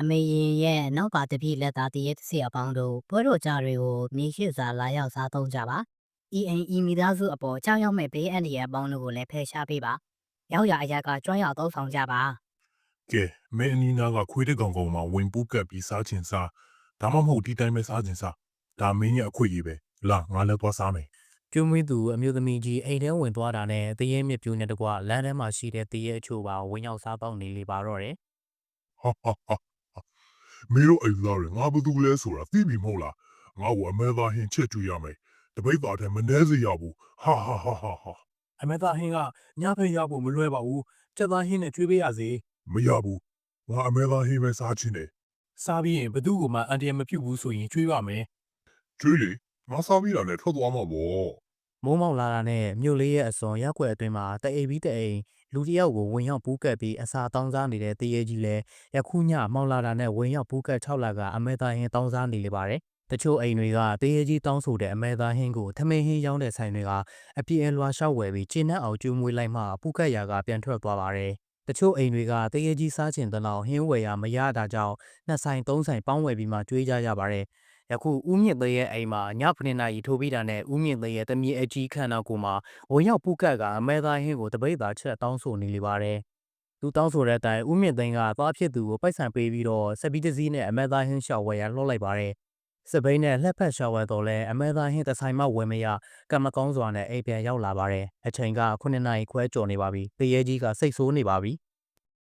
အမေရင်ရဲ့နောက်ပါတပြည့်လက်သားတရေတစီအပေါင်းတို့ပွဲတော်ကြတွေကိုမြေရှိစွာလာရောက်စားသုံးကြပါဤအိမ်ဤမိသားစုအပေါ်ကြောက်ရောက်မဲ့ဘေးအန္တရာယ်အပေါင်းတို့ကိုလည်းဖယ်ရှားပေးပါရောက်ရအရကကြွရောက်သုံးဆောင်ကြပါကဲမင်းအနီးနားကခွေးတဲ့ကောင်ကောင်မှာဝင်ပူးကပ်ပြီးစားချင်စားဒါမှမဟုတ်ဒီတိုင်းပဲစားချင်စားဒါမင်းရဲ့အခွင့်အရေးပဲလာငါလည်းသွားစားမယ်ကျွမ်းမွေးသူအမျိုးသမီးကြီးအိမ်ထဲဝင်သွားတာနဲ့တရေမြစ်ပြူနဲ့တကွလမ်းထဲမှာရှိတဲ့တရေအချို့ပါဝင်ရောက်စားပေါက်နေလေပါတော့တယ်ဟာဟာဟာဟာ မင်းတို့အိမ်သားတွေငါဘာလုပ်လဲဆိုတာသိပြီမဟုတ်လားငါ့ကိုအမဲသားဟင်းချက်ကြည့်ရမယ်တပိတ်သားတဲ့မနှဲစေရဘူးဟာဟာဟာဟာဟာအမေသားဟင်းကညဖက်ရဖို့မလွယ်ပါဘူးစက်သားဟင်းနဲ့ကျွေးပေးရစေမရဘူးငါအမဲသားဟင်းပဲစားချင်တယ်စားပြီးရင်ဘသူ့ကိုမှအန်တရယ်မပြုတ်ဘူးဆိုရင်ကျွေးပါမယ်ကျွေးလေငါစားပြီးတာနဲ့ထွက်သွားမှာပေါ့ မိုးမောင်လာတာနဲ့မြို့လေးရဲ့အစွန်ရက်ွက်အတွင်းမှာတအိမ်ပြီးတအိမ်လူတစ်ယောက်ကိုဝင်ရောက်ပူးကပ်ပြီးအစာတောင်းစားနေတဲ့တရေကြီးလည်းယခုညမောင်လာတာနဲ့ဝင်ရောက်ပူးကပ်၆လကအမဲသားဟင်းတောင်းစားနေလေပါတယ်တချို့အိမ်တွေကတရေကြီးတောင်းဆိုတဲ့အမဲသားဟင်းကိုထမင်းဟင်းရောင်းတဲ့ဆိုင်တွေကအပြည့်အလွှာလျှောက်ဝယ်ပြီးကျင်းနှက်အောင်ကျွေးမွေးလိုက်မှပူးကပ်ရာကပြန်ထွက်သွားပါတယ်တချို့အိမ်တွေကတရေကြီးစားချင်တဲ့လောက်ဟင်းဝယ်ရမရတာကြောင့်နှစ်ဆိုင်သုံးဆိုင်ပေါင်းဝယ်ပြီးမှကျွေးကြရပါတယ် ယခုဦးမြင့်သေးရဲ့အိမ်မှာညဖနစ်နာရီထိုးပြီးတာနဲ့ဦးမြင့်သေးရဲ့တမီးအကြီးခန့်တော့ကိုမှဝင်ရောက်ပူးကပ်ကအမဲသားဟင်းကိုတပိတ်သာချက်တောင်းဆိုနေလေပါတယ်။သူတောင်းဆိုတဲ့အတိုင်းဦးမြင့်သိန်းကသွားဖြစ်သူကိုပိုက်ဆံပေးပြီးတော့စပီးတစည်းနဲ့အမဲသားဟင်းရှောက်ဝယ်ရလှော့လိုက်ပါတယ်။စပိန်နဲ့လှက်ဖက်ရှောက်ဝယ်တော့လဲအမဲသားဟင်းတစ်ဆိုင်မှဝယ်မရကံမကောင်းစွာနဲ့အိမ်ပြန်ရောက်လာပါတယ်။အချိန်က9နာရီခွဲကျော်နေပါပြီ။တရေကြီးကစိတ်ဆိုးနေပါပြီ။